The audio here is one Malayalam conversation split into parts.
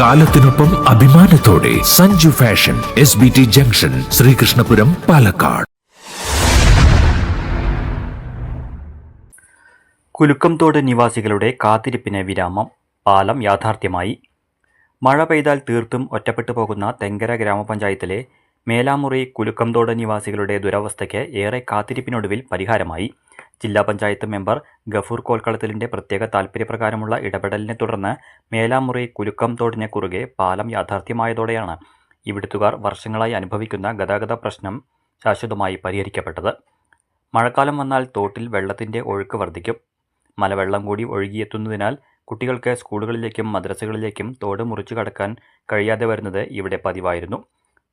കാലത്തിനൊപ്പം അഭിമാനത്തോടെ Sanju fashion S B T junction Sreekrishnapuram Palakkad. Kulukkamthodu നിവാസികളുടെ കാത്തിരിപ്പിന് വിരാമം. പാലം യാഥാർത്ഥ്യമായി. മഴ പെയ്താൽ തീർത്തും ഒറ്റപ്പെട്ടു പോകുന്ന തെങ്കര ഗ്രാമപഞ്ചായത്തിലെ മേലാമുറി കുലുക്കംതോട് നിവാസികളുടെ ദുരവസ്ഥയ്ക്ക് ഏറെ കാത്തിരിപ്പിനൊടുവിൽ പരിഹാരമായി. ജില്ലാ പഞ്ചായത്ത് മെമ്പർ ഗഫൂർ കോൽക്കളത്തിലിന്റെ പ്രത്യേക താൽപ്പര്യപ്രകാരമുള്ള ഇടപെടലിനെ തുടർന്ന് മേലാമുറി കുലുക്കം തോടിനെ കുറുകെ പാലം യാഥാർത്ഥ്യമായതോടെയാണ് ഇവിടുത്തുകാർ വർഷങ്ങളായി അനുഭവിക്കുന്ന ഗതാഗത പ്രശ്നം ശാശ്വതമായി പരിഹരിക്കപ്പെട്ടത്. മഴക്കാലം വന്നാൽ തോട്ടിൽ വെള്ളത്തിന്റെ ഒഴുക്ക് വർദ്ധിക്കും. മലവെള്ളം കൂടി ഒഴുകിയെത്തുന്നതിനാൽ കുട്ടികൾക്ക് സ്കൂളുകളിലേക്കും മദ്രസകളിലേക്കും തോട് മുറിച്ചു കടക്കാൻ കഴിയാതെ വരുന്നത് ഇവിടെ പതിവായിരുന്നു.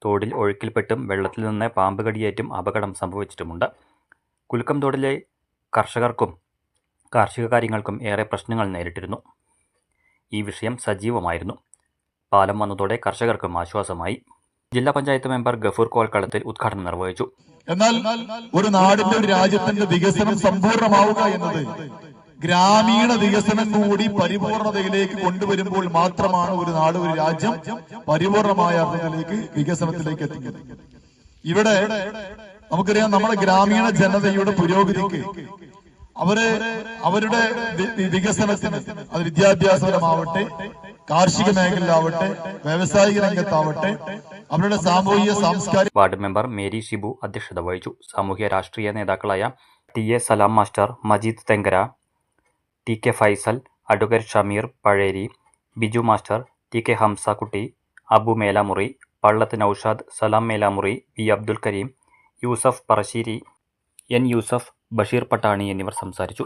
തോടിൽ ഒഴുക്കിൽപ്പെട്ടും വെള്ളത്തിൽ നിന്ന് പാമ്പ് കടിയേറ്റും അപകടം സംഭവിച്ചിട്ടുമുണ്ട്. കുലുക്കം തോടിലെ കർഷകർക്കും കാർഷിക കാര്യങ്ങൾക്കും ഏറെ പ്രശ്നങ്ങൾ നേരിട്ടിരുന്നു. ഈ വിഷയം സജീവമായിരുന്നു. പാലം വന്നതോടെ കർഷകർക്കും ആശ്വാസമായി. ജില്ലാ പഞ്ചായത്ത് മെമ്പർ ഗഫൂർ കോൽക്കളത്തിൽ ഉദ്ഘാടനം നിർവഹിച്ചു. എന്നാൽ ഒരു നാടിന്റെ ഒരു രാജ്യത്തിന്റെ വികസനം സമ്പൂർണമാവുക എന്നത് ഗ്രാമീണ വികസനം കൂടി പരിപൂർണതയിലേക്ക് കൊണ്ടുവരുമ്പോൾ മാത്രമാണ് ഒരു നാട് ഒരു രാജ്യം പരിപൂർണമായ അർത്ഥത്തിലേക്ക് വികസനത്തിലേക്ക് എത്തിക്കുന്നത്. ഇവിടെ നമുക്കറിയാം നമ്മുടെ ഗ്രാമീണ ജനതയുടെ പുരോഗതിക്ക് അവർ അവരുടെ വികസനത്തിന് അത് വിദ്യാഭ്യാസപരമാവട്ടെ കാർഷിക മേഖലയിലാവട്ടെ വ്യാവസായിക രംഗത്താവട്ടെ അവരുടെ സാമൂഹിക സാംസ്കാരിക വാർഡ് മെമ്പർ മേരി ഷിബു അധ്യക്ഷത വഹിച്ചു. സാമൂഹ്യ രാഷ്ട്രീയ നേതാക്കളായ T A Salam master Majeed Thenkara T K Faisal advocate Shameer Pazheri Biju master T K Hamsakutty Abu Melamuri Pallath Noushad Salam Melamuri V Abdul Kareem Yusuf Parassery N Yusuf Basheer Pattani എന്നിവർ സംസാരിച്ചു.